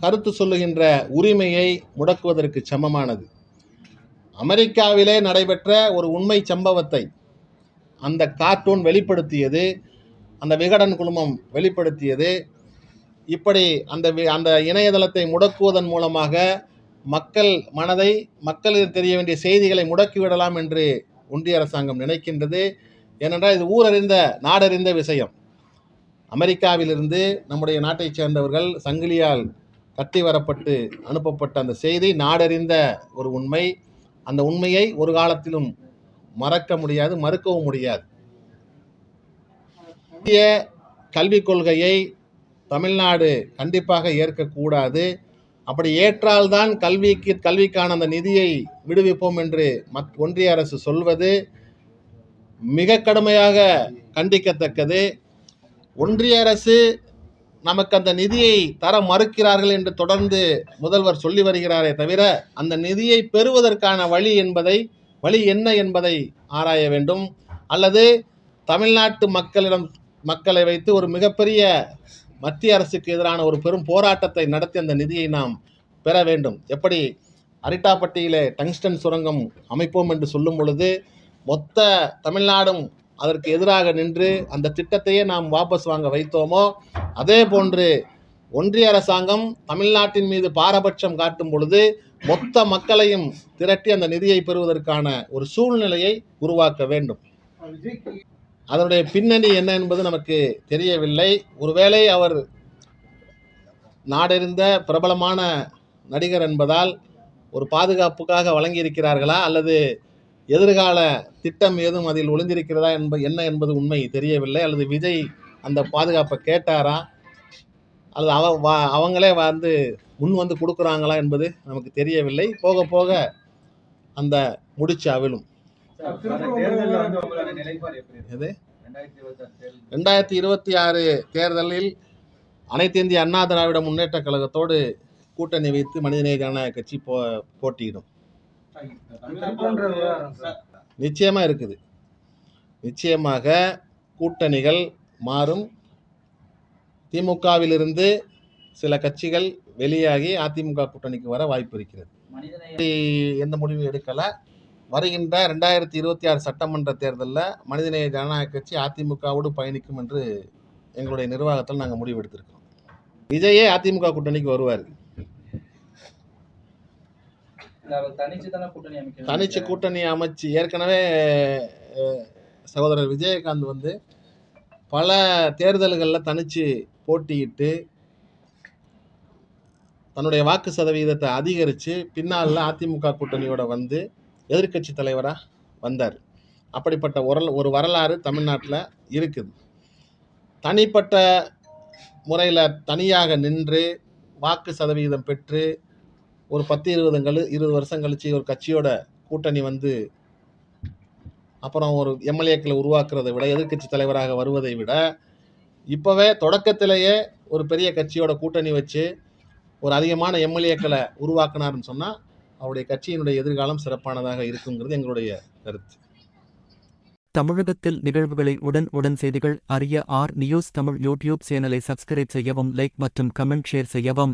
கருத்து சொல்லுகின்ற உரிமையை முடக்குவதற்கு சமமானது. அமெரிக்காவிலே நடைபெற்ற ஒரு உண்மை சம்பவத்தை அந்த கார்ட்டூன் வெளிப்படுத்தியது அந்த விகடன் குழுமம் வெளிப்படுத்தியது. இப்படி அந்த அந்த இணையதளத்தை முடக்குவதன் மூலமாக மக்கள் மனதை மக்களுக்கு தெரிய வேண்டிய செய்திகளை முடக்கிவிடலாம் என்று ஒன்றிய அரசாங்கம் நினைக்கின்றது. ஏனென்றால் இது ஊரறிந்த நாடறிந்த விஷயம். அமெரிக்காவிலிருந்து நம்முடைய நாட்டைச் சேர்ந்தவர்கள் சங்கிலியால் கட்டி வரப்பட்டு அனுப்பப்பட்ட அந்த செய்தி நாடறிந்த ஒரு உண்மை. அந்த உண்மையை ஒரு காலத்திலும் மறக்க முடியாது மறுக்கவும் முடியாது. இந்திய கல்விக் கொள்கையை தமிழ்நாடு கண்டிப்பாக ஏற்கக்கூடாது. அப்படி ஏற்றால்தான் கல்விக்கு கல்விக்கான அந்த நிதியை விடுவிப்போம் என்று மத் ஒன்றிய அரசு சொல்வது மிக கடுமையாக கண்டிக்கத்தக்கது. ஒன்றிய அரசு நமக்கு அந்த நிதியை தர மறுக்கிறார்கள் என்று தொடர்ந்து முதல்வர் சொல்லி வருகிறாரே தவிர அந்த நிதியை பெறுவதற்கான வழி என்பதை வழி என்ன என்பதை ஆராய வேண்டும். அல்லது தமிழ்நாட்டு மக்களிடம் மக்களை வைத்து ஒரு மிகப்பெரிய மத்திய அரசுக்கு எதிரான ஒரு பெரும் போராட்டத்தை நடத்தி அந்த நிதியை நாம் பெற வேண்டும். எப்படி அரிட்டாப்பட்டியிலே டங்ஸ்டன் சுரங்கம் அமைப்போம் என்று சொல்லும் பொழுது மொத்த தமிழ்நாடும் அதற்கு எதிராக நின்று அந்த திட்டத்தையே நாம் வாபஸ் வாங்க வைத்தோமோ அதே போன்று ஒன்றிய அரசாங்கம் தமிழ்நாட்டின் மீது பாரபட்சம் காட்டும் பொழுது மொத்த மக்களையும் திரட்டி அந்த நிதியை பெறுவதற்கான ஒரு சூழ்நிலையை உருவாக்க வேண்டும். அதனுடைய பின்னணி என்ன என்பது நமக்கு தெரியவில்லை. ஒருவேளை அவர் நாடறிந்த பிரபலமான நடிகர் என்பதால் ஒரு பாதுகாப்புக்காக வழங்கியிருக்கிறார்களா? அல்லது எதிர்கால திட்டம் ஏதும் அதில் ஒளிந்திருக்கிறதா என்ப என்ன என்பது உண்மை தெரியவில்லை. அல்லது விஜய் அந்த பாதுகாப்பை கேட்டாரா அல்லது அவ வா- அவங்களே வந்து முன் வந்து கொடுக்குறாங்களா என்பது நமக்கு தெரியவில்லை. போக போக அந்த முடிச்சு அவிழும்? எது? ரெண்டாயிரத்தி இருபத்தி ஆறு தேர்தலில் அனைத்து இந்திய அண்ணா திராவிட முன்னேற்ற கழகத்தோடு கூட்டணி வைத்து மனிதநேய ஜனநாயக கட்சி போ போட்டியிடும். நிச்சயமாக இருக்குது. நிச்சயமாக கூட்டணிகள் மாறும். திமுகவிலிருந்து சில கட்சிகள் வெளியாகி அதிமுக கூட்டணிக்கு வர வாய்ப்பு இருக்கிறது. எந்த முடிவும் எடுக்கலை. வருகின்ற ரெண்டாயிரத்தி இருபத்தி ஆறு சட்டமன்ற தேர்தலில் மனிதநேய ஜனநாயக கட்சி அதிமுகவோடு பயணிக்கும் என்று எங்களுடைய நிர்வாகத்தில் நாங்கள் முடிவு எடுத்திருக்கோம் விஜயே அதிமுக கூட்டணிக்கு வருவார். தனிச்சு தானே கூட்டணி அமைச்சு ஏற்கனவே சகோதரர் விஜயகாந்த் வந்து பல தேர்தல்களில் தனிச்சு போட்டியிட்டு தன்னுடைய வாக்கு சதவீதத்தை அதிகரித்து பின்னால் அதிமுக கூட்டணியோட வந்து எதிர்க்கட்சி தலைவராக வந்தார். அப்படிப்பட்ட ஒரு ஒரு வரலாறு தமிழ்நாட்டில் இருக்குது. தனிப்பட்ட முறையில் தனியாக நின்று வாக்கு சதவீதம் பெற்று ஒரு பத்து இருபது கழு இருபது வருஷம் கழிச்சு ஒரு கட்சியோட கூட்டணி வந்து அப்புறம் ஒரு எம்எல்ஏக்களை உருவாக்குறதை விட எதிர்க்கட்சி தலைவராக வருவதை விட இப்போவே தொடக்கத்திலேயே ஒரு பெரிய கட்சியோட கூட்டணி வச்சு ஒரு அதிகமான எம்எல்ஏக்களை உருவாக்கினார்னு சொன்னால் அவருடைய கட்சியினுடைய எதிர்காலம் சிறப்பானதாக இருக்குங்கிறது எங்களுடைய கருத்து. தமிழகத்தில் நிகழ்வுகளை உடன் உடன் செய்திகள் அறிய ஆர் நியூஸ் தமிழ் யூடியூப் சேனலை சப்ஸ்கிரைப் செய்யவும் லைக் மற்றும் கமெண்ட் ஷேர் செய்யவும்.